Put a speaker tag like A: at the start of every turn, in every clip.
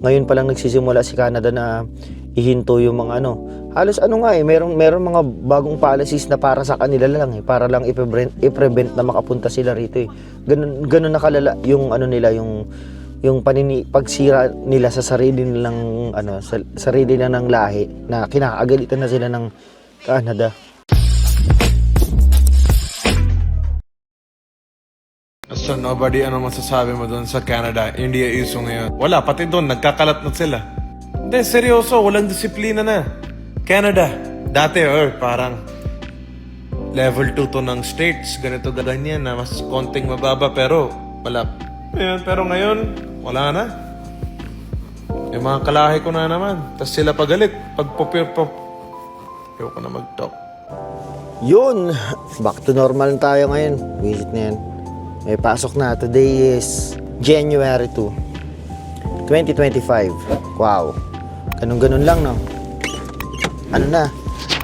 A: ngayon pa lang nagsisimula si Canada na ihinto yung mga ano. Halos ano nga eh, meron, meron mga bagong policies na para sa kanila lang eh, para lang i-prevent, i-prevent na makapunta sila rito eh. Ganun, ganun nakalala yung ano nila, yung yung panini pagsira nila sa sarili nilang ano sa sarili nila ng lahi na kinakagalitan na sila ng Canada.
B: So nobody, ano masasabi mo doon sa Canada, India issue ngayon? Wala, pati doon, nagkakalat na sila. Hindi, seryoso, walang disiplina na. Canada, dati, or parang level 2 to ng states, ganito ganyan na mas konting mababa, pero wala. Ayun, pero ngayon, wala na. Yung mga kalahi ko na naman. Tapos sila pagalit. Pag popir pop. Ayoko na mag-talk.
A: Yun, back to normal tayo ngayon. Visit na yan. May pasok na. Today is January 2, 2025. Wow. Ganun-ganun lang, no? Ano na?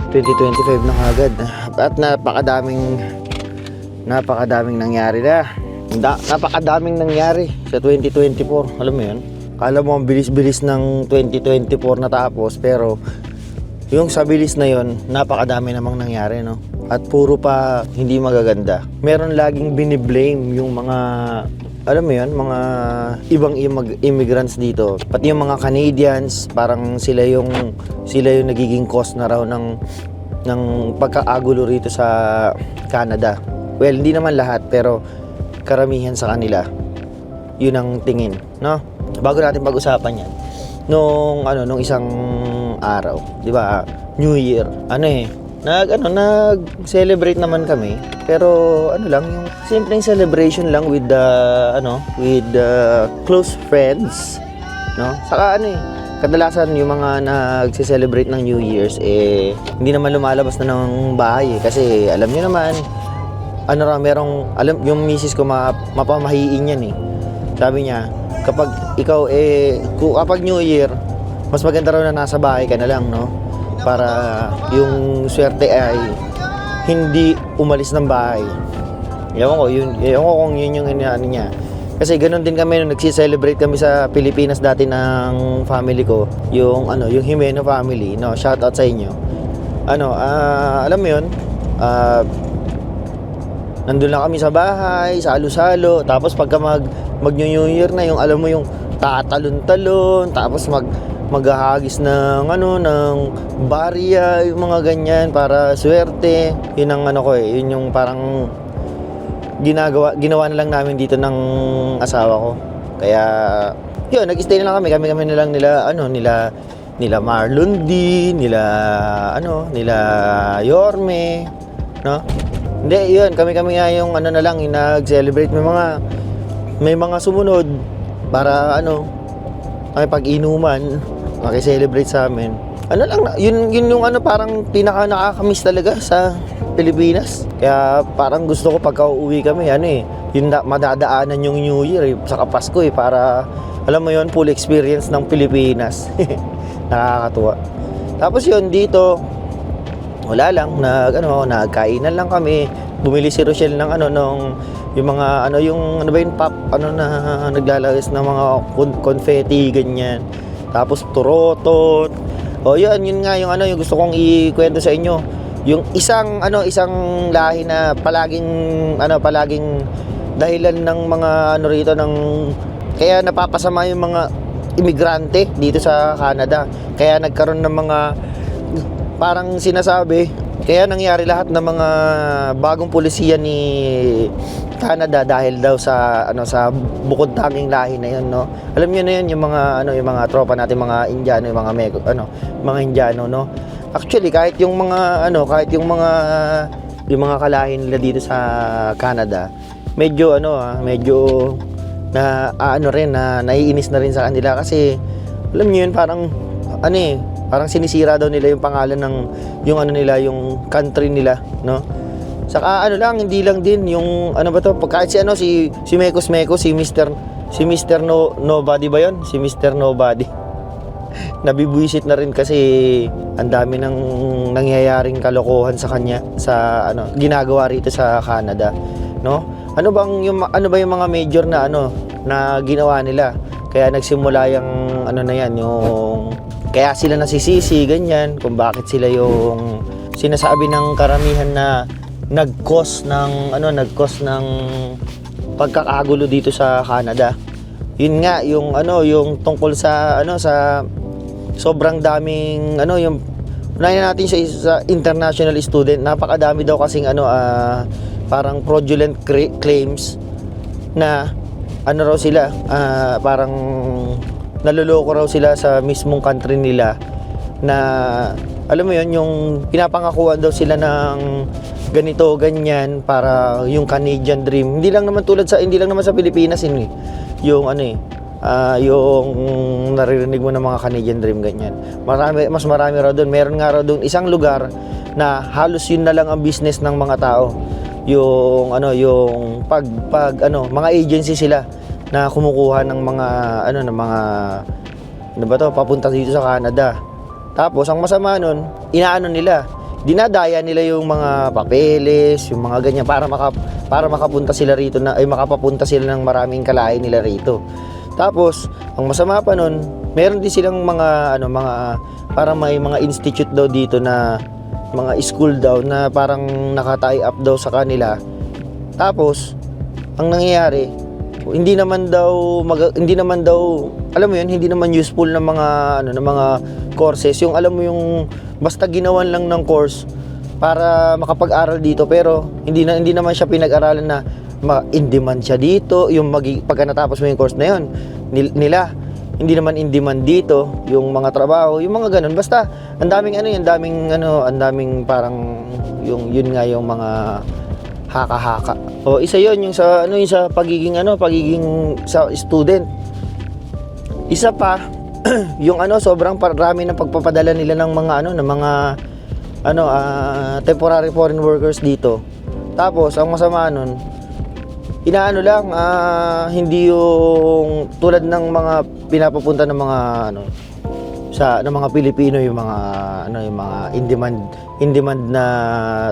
A: 2025 na kagad. At napakadaming napakadaming nangyari na. Da, napakadaming nangyari sa 2024. Alam mo yun? Kala mo ang bilis-bilis ng 2024 natapos pero yung sa bilis na yon, napakadami namang nangyari, no? At puro pa hindi magaganda. Meron laging biniblame yung mga, alam mo yun, mga ibang imag- immigrants dito. Pati yung mga Canadians, parang sila yung, sila yung nagiging cause na raw ng, ng pagkaagulo rito sa Canada. Well, hindi naman lahat, pero karamihan sa kanila. Yun ang tingin, no? Bago natin pag-usapan yan, nung ano nung isang araw, 'di ba? New Year. Ano eh, nag ano nag-celebrate naman kami. Pero ano lang yung simpleng celebration lang with the ano, with the close friends, no? Saka ano eh, kadalasan yung mga nagse-celebrate ng New Year's eh hindi naman lumalabas na ng bahay eh, kasi alam niyo naman ano raw merong alam yung misis ko ma, mapamahiin yan eh. Sabi niya, kapag ikaw eh kung kapag New Year, mas maganda raw na nasa bahay ka na lang, no? Para yung swerte ay hindi umalis ng bahay. Ewan ko, yun, ewan ko kung yun yung inaano niya. Kasi ganun din kami nung nagsi-celebrate kami sa Pilipinas dati ng family ko, yung ano, yung Jimeno family, no? Shout out sa inyo. Ano, ah, alam mo yun? Ah, nandun lang kami sa bahay, sa alo-salo, tapos pagka mag, mag New Year na, yung alam mo yung tatalon-talon, tapos mag maghahagis ng ano ng barya yung mga ganyan para swerte. Yun ang ano ko eh yun yung parang ginagawa ginawa na lang namin dito ng asawa ko. Kaya yun nag-stay na lang kami. Kami kami na lang nila ano nila nila Marlon D nila ano nila Yorme no? Hindi yun kami kami nga yung ano na lang yung nag-celebrate. May mga may mga sumunod para ano may pag-inuman makiselebrate sa amin. Ano lang yun yun yung ano parang pinaka nakakamiss talaga sa Pilipinas. Kaya parang gusto ko pagka uuwi kami ano eh yun na, madadaanan yung New Year eh, saka Pasko eh para alam mo yun full experience ng Pilipinas. Nakakatuwa. Tapos yun dito wala lang nag ano nagkainan lang kami. Bumili si Rochelle ng ano nung yung mga ano yung ano ba yung pop ano na naglalagay ng mga con- confetti ganyan. Tapos turotot. O yun yun nga yung ano yung gusto kong ikwento sa inyo. Yung isang ano isang lahi na palaging ano palaging dahilan ng mga ano rito ng kaya napapasama yung mga imigrante dito sa Canada. Kaya nagkaroon ng mga parang sinasabi kaya nangyari lahat ng mga bagong pulisiya ni Canada dahil daw sa ano sa bukod tanging lahi na 'yon no. Alam niyo na 'yon yung mga ano yung mga tropa natin mga Indiano, yung mga Mego, ano, mga Indiano no. Actually kahit yung mga ano, kahit yung mga yung mga kalahin nila dito sa Canada, medyo ano ah, medyo na ah, ano rin na naiinis na rin sa kanila kasi alam niyo yun parang ano eh parang sinisira daw nila yung pangalan ng yung ano nila yung country nila no saka ano lang hindi lang din yung ano ba to pagkait si ano si si Mekos Mekos si Mr. si Mr. No Nobody ba yon si Mr. Nobody nabibuisit na rin kasi ang dami ng nangyayaring kalokohan sa kanya sa ano ginagawa rito sa Canada no ano bang yung ano ba yung mga major na ano na ginawa nila kaya nagsimula yung ano na yan, yung kaya sila nasisisi, ganyan, kung bakit sila yung sinasabi ng karamihan na nag-cause ng ano, nag-cause ng pagkakagulo dito sa Canada. Yun nga yung ano, yung tungkol sa ano sa sobrang daming ano yung unahin natin sa, sa international student napakadami daw kasing ano ah, parang fraudulent claims na ano raw sila ah, parang naloloko raw sila sa mismong country nila na alam mo yon yung pinapangakuan daw sila ng ganito ganyan para yung Canadian dream. Hindi lang naman tulad sa hindi lang naman sa Pilipinas yun eh. yung ano eh ah, yung naririnig mo ng mga Canadian dream ganyan. Marami mas marami raw doon meron nga raw doon isang lugar na halos yun na lang ang business ng mga tao. Yung ano yung pag pag ano mga agency sila na kumukuha ng mga ano ng mga ano ba to papunta dito sa Canada. Tapos ang masama nun inaano nila dinadaya nila yung mga papeles yung mga ganyan para maka, para makapunta sila rito na ay makapapunta sila ng maraming kalahi nila rito. Tapos ang masama pa nun meron din silang mga ano mga para may mga institute daw dito na mga school daw na parang naka-tie up daw sa kanila. Tapos ang nangyayari hindi naman daw mag, hindi naman daw alam mo yun hindi naman useful ng mga ano ng mga courses. Yung alam mo yung basta ginawan lang ng course para makapag-aral dito pero hindi na hindi naman siya pinag-aralan na ma in demand siya dito yung magi, pagka natapos mo yung course na yun nil- nila. Hindi naman in demand dito yung mga trabaho yung mga ganun. Basta ang daming ano yung daming ano ang daming parang yung yun nga yung mga haka-haka. O isa 'yon yung sa ano yung sa pagiging ano, pagiging sa student. Isa pa yung ano sobrang parami ng pagpapadala nila ng mga ano ng mga ano ah, temporary foreign workers dito. Tapos ang masama nun inaano lang ah, hindi yung tulad ng mga pinapapunta ng mga ano sa ng mga Pilipino yung mga ano yung mga in demand in demand na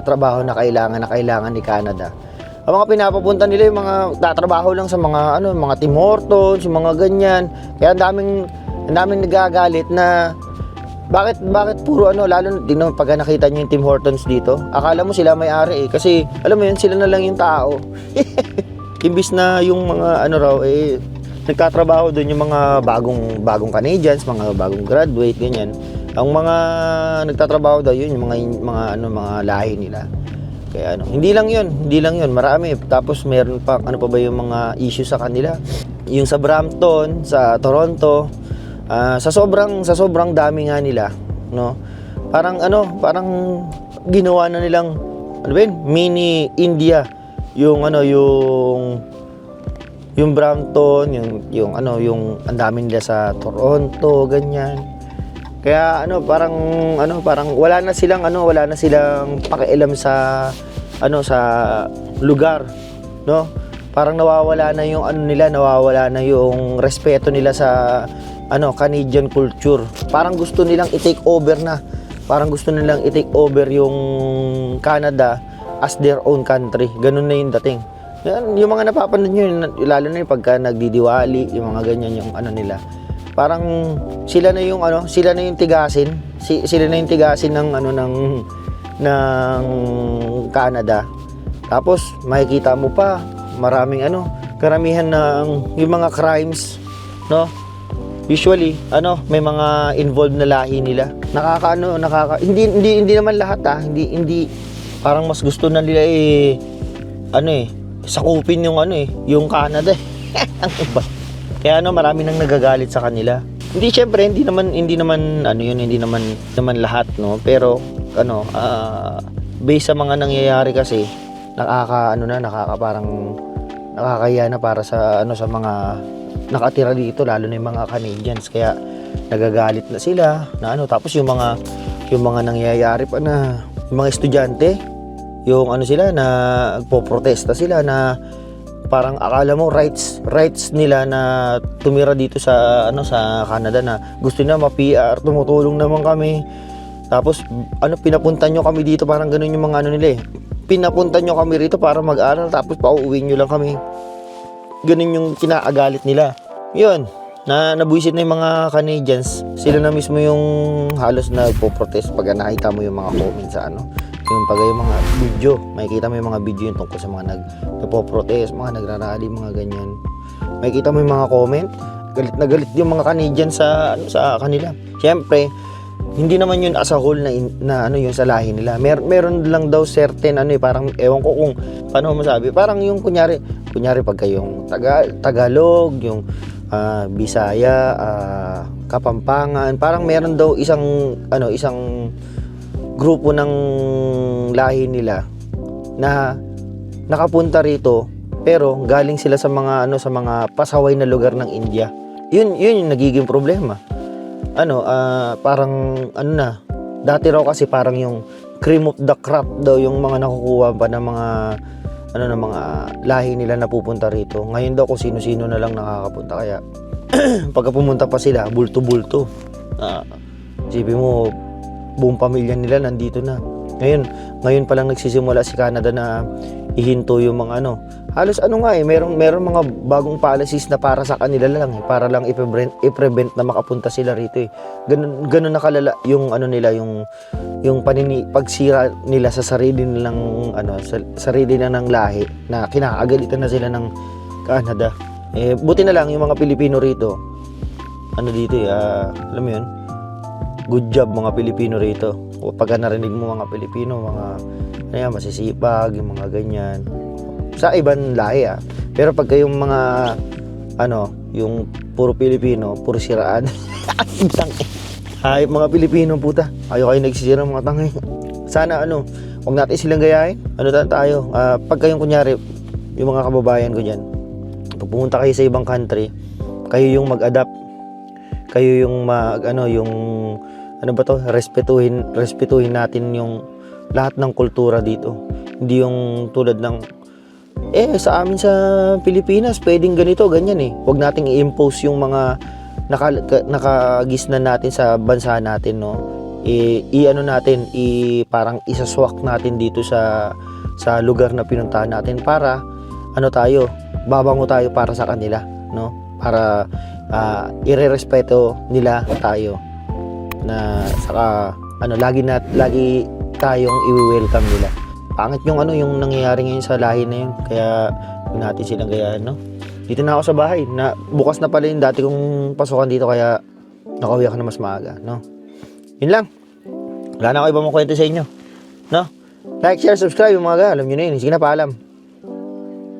A: trabaho na kailangan na kailangan ni Canada. Ang mga pinapapunta nila yung mga tatrabaho lang sa mga ano mga Tim Hortons, yung mga ganyan. Kaya ang daming ang daming nagagalit na bakit bakit puro ano lalo din naman pag nakita niyo yung Tim Hortons dito, akala mo sila may-ari eh kasi alam mo yun sila na lang yung tao. Imbis na yung mga ano raw eh nagtatrabaho doon yung mga bagong bagong Canadians, mga bagong graduate ganyan. Ang mga nagtatrabaho daw yun yung mga mga ano mga lahi nila. Kaya ano, hindi lang 'yun, hindi lang 'yun, marami. Tapos meron pa ano pa ba yung mga issue sa kanila? Yung sa Brampton, sa Toronto, ah, sa sobrang sa sobrang dami nga nila, no? Parang ano, parang ginawa na nilang ano ba yun? Mini India yung ano yung yung Brampton, yung yung ano, yung ang dami nila sa Toronto, ganyan. Kaya ano, parang ano, parang wala na silang ano, wala na silang pakialam sa ano sa lugar, no? Parang nawawala na yung ano nila, nawawala na yung respeto nila sa ano, Canadian culture. Parang gusto nilang i-take over na. Parang gusto nilang i-take over yung Canada as their own country. Ganun na yung dating. Yan, yung mga napapanood nyo, lalo na yung pagka nagdidiwali, yung mga ganyan, yung ano nila. Parang sila na yung ano, sila na yung tigasin. Si, sila na yung tigasin ng ano ng ng Canada. Tapos makikita mo pa maraming ano, karamihan ng yung mga crimes, no? Usually, ano, may mga involved na lahi nila. Nakakaano, nakaka hindi hindi hindi naman lahat ah, hindi hindi parang mas gusto na nila eh ano eh sakupin yung ano eh, yung Canada eh. Ang iba. Kaya ano, marami nang nagagalit sa kanila. Hindi syempre, hindi naman hindi naman ano yun, hindi naman naman lahat, no. Pero ano, ah based sa mga nangyayari kasi nakaka ano na, nakaka parang nakakaya na para sa ano sa mga nakatira dito lalo na yung mga Canadians kaya nagagalit na sila na ano tapos yung mga yung mga nangyayari pa na yung mga estudyante yung ano sila na nagpo-protesta sila na parang akala mo rights rights nila na tumira dito sa ano sa Canada na gusto nila ma-PR tumutulong naman kami. Tapos ano pinapunta nyo kami dito parang ganun yung mga ano nila eh. Pinapunta nyo kami rito para mag-aral tapos pauuwi nyo lang kami. Ganun yung kinaagalit nila. Yun na nabuisit na yung mga Canadians, sila na mismo yung halos nagpo-protest pag nakita mo yung mga comments sa ano, yung pag yung mga video, makikita mo yung mga video yung tungkol sa mga nag nagpo-protest, mga nagrarally, mga ganyan. Makikita mo yung mga comment, galit na galit yung mga Canadians sa ano sa kanila. Siyempre, hindi naman yun as a whole na, in- na ano yung sa nila. Mer meron lang daw certain ano eh, parang ewan ko kung paano mo masabi. Parang yung kunyari, kunyari pagka yung Taga, Tagalog, yung ah, Bisaya, ah, Kapampangan, parang meron daw isang ano, isang grupo ng lahi nila na nakapunta rito pero galing sila sa mga ano sa mga pasaway na lugar ng India. Yun yun yung nagiging problema ano, ah, parang ano na, dati raw kasi parang yung cream of the crop daw yung mga nakukuha pa ng mga ano ng mga lahi nila na pupunta rito. Ngayon daw kung sino-sino na lang nakakapunta kaya pagka pumunta pa sila, bulto-bulto. Ah, isipin mo, buong pamilya nila nandito na. Ngayon, ngayon pa lang nagsisimula si Canada na ihinto yung mga ano. Halos ano nga eh, meron, meron mga bagong policies na para sa kanila lang eh, para lang i-prevent, i-prevent na makapunta sila rito eh. Ganun, ganun nakalala yung ano nila, yung, yung panini, pagsira nila sa sarili nilang, ano, sa, sarili na ng lahi na kinakagalitan na sila ng Canada. Eh, buti na lang yung mga Pilipino rito, ano dito eh, ah, alam mo yun, good job mga Pilipino rito. Pagka narinig mo mga Pilipino, mga ano masisipag, yung mga ganyan. Sa ibang lahi ah. Pero pagka yung mga ano, yung puro Pilipino, puro siraan. Hayop mga Pilipino puta. Ayaw kayo nagsisira mga tangay. Sana ano, huwag natin silang gayahin. Ano ta- tayo? Ah, pagka yung kunyari, yung mga kababayan ko dyan, pag pumunta kayo sa ibang country, kayo yung mag-adapt kayo yung mag ano yung ano ba to? Respetuhin respetuhin natin yung lahat ng kultura dito. Hindi yung tulad ng eh sa amin sa Pilipinas pwedeng ganito ganyan eh. Wag nating i-impose yung mga naka, ka- nakagisnan natin sa bansa natin no? I, i ano natin i parang isaswak natin dito sa sa lugar na pinuntahan natin para ano tayo babango tayo para sa kanila no? Para ah irerespeto nila tayo na saka ano lagi na lagi tayong i-welcome nila. Pangit yung ano yung nangyayari ngayon sa lahi na yun. Kaya huwag natin silang gayaan, no? Dito na ako sa bahay. Na, bukas na pala yung dati kong pasukan dito kaya nakauwi ako na mas maaga, no? Yun lang. Wala na ako ibang kwento sa inyo. No? Like, share, subscribe mga ga. Alam nyo na yun. Sige na, paalam.